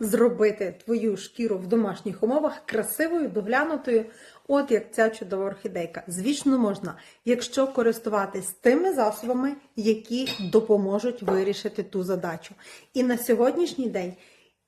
зробити твою шкіру в домашніх умовах красивою, доглянутою, от як ця чудова орхідейка. Звісно, можна, якщо користуватись тими засобами, які допоможуть вирішити ту задачу. І на сьогоднішній день.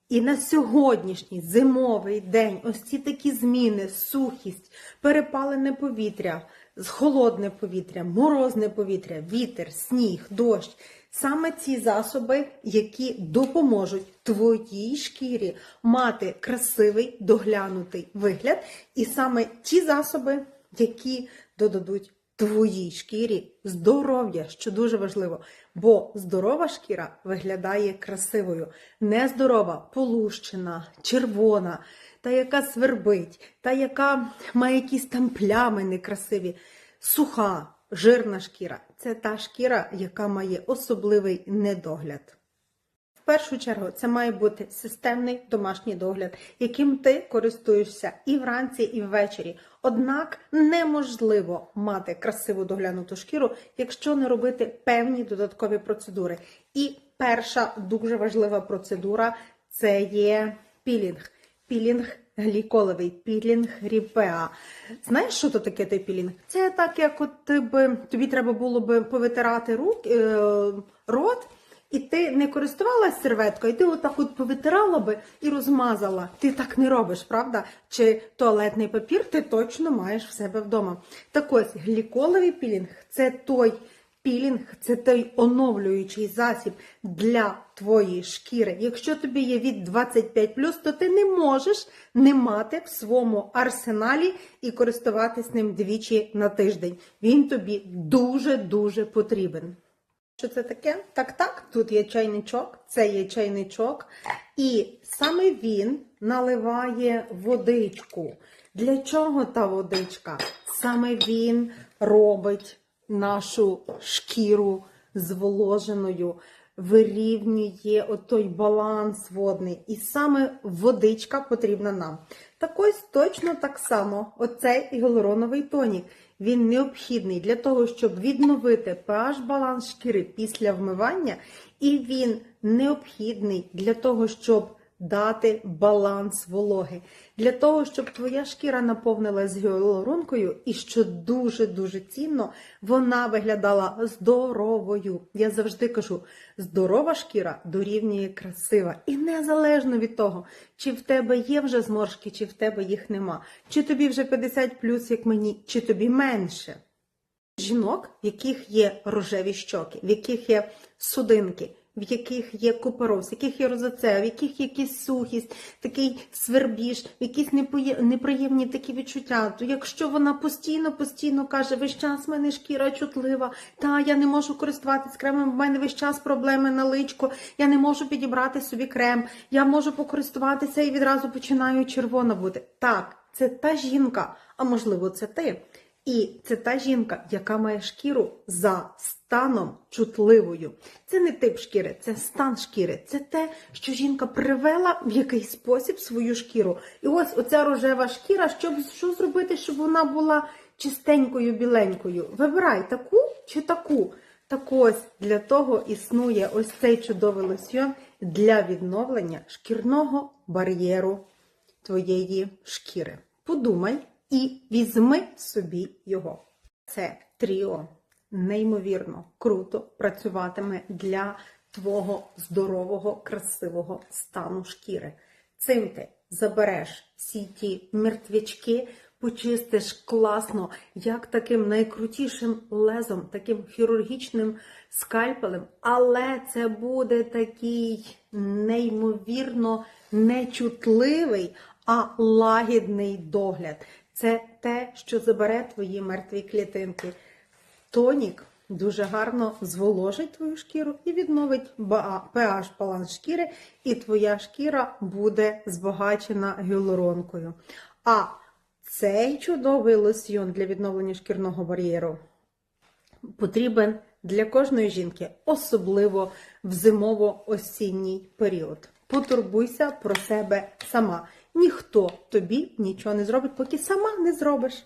І на сьогоднішній зимовий день ось ці такі зміни, сухість, перепалене повітря, холодне повітря, морозне повітря, вітер, сніг, дощ. Саме ці засоби, які допоможуть твоїй шкірі мати красивий доглянутий вигляд, і саме ті засоби, які додадуть твоїй шкірі здоров'я, що дуже важливо, бо здорова шкіра виглядає красивою, нездорова, полущена, червона, та яка свербить, та яка має якісь там плями некрасиві, суха, жирна шкіра це та шкіра, яка має особливий недогляд. В першу чергу це має бути системний домашній догляд, яким ти користуєшся і вранці, і ввечері. Однак неможливо мати красиву доглянуту шкіру, якщо не робити певні додаткові процедури. І перша дуже важлива процедура це є пілінг. Пілінг гліколовий, пілінг ріпеа. Знаєш, що то таке той пілінг? Це так, як от ти би, тобі треба було би повитирати рук, е, рот. І ти не користувалась серветкою, і ти отак от повитирала би і розмазала. Ти так не робиш, правда? Чи туалетний папір ти точно маєш в себе вдома. Так ось гліколовий пілінг це той пілінг, це той оновлюючий засіб для твоєї шкіри. Якщо тобі є від 25, то ти не можеш не мати в своєму арсеналі і користуватись ним двічі на тиждень. Він тобі дуже-дуже потрібен. Що це таке? Так, так, тут є чайничок, це є чайничок, і саме він наливає водичку. Для чого та водичка? Саме він робить нашу шкіру зволоженою, вирівнює отой баланс водний. І саме водичка потрібна нам. Так ось точно так само оцей гіалуроновий тонік. Він необхідний для того, щоб відновити pH баланс шкіри після вмивання, і він необхідний для того, щоб дати баланс вологи, для того, щоб твоя шкіра наповнилась гіалуронкою, і що дуже-дуже цінно, вона виглядала здоровою. Я завжди кажу: здорова шкіра дорівнює красива. І незалежно від того, чи в тебе є вже зморшки, чи в тебе їх нема, чи тобі вже 50 плюс, як мені, чи тобі менше. Жінок, в яких є рожеві щоки, в яких є судинки, в яких є купороз, в яких є розоцея, в яких є якась сухість, такий свербіж, якісь неприємні такі відчуття. То якщо вона постійно, постійно каже, весь час в мене шкіра чутлива, та я не можу користуватись кремом, в мене весь час проблеми на личко, я не можу підібрати собі крем, я можу покористуватися і відразу починаю червона бути. Так, це та жінка, а можливо, це ти. І це та жінка, яка має шкіру за станом чутливою. Це не тип шкіри, це стан шкіри. Це те, що жінка привела в якийсь спосіб свою шкіру. І ось оця рожева шкіра, щоб що зробити, щоб вона була чистенькою, біленькою. Вибирай таку чи таку. Так ось для того існує ось цей чудовий лосьйон для відновлення шкірного бар'єру твоєї шкіри. Подумай і візьми собі його. Це тріо неймовірно круто працюватиме для твого здорового, красивого стану шкіри. Цим ти забереш всі ті мертвячки, почистиш класно, як таким найкрутішим лезом, таким хірургічним скальпелем, але це буде такий неймовірно нечутливий, а лагідний догляд. Це те, що забере твої мертві клітинки. Тонік дуже гарно зволожить твою шкіру і відновить pH баланс шкіри, і твоя шкіра буде збагачена гіалуронкою. А цей чудовий лосьйон для відновлення шкірного бар'єру потрібен для кожної жінки, особливо в зимово-осінній період. Потурбуйся про себе сама. Ніхто тобі нічого не зробить, поки сама не зробиш.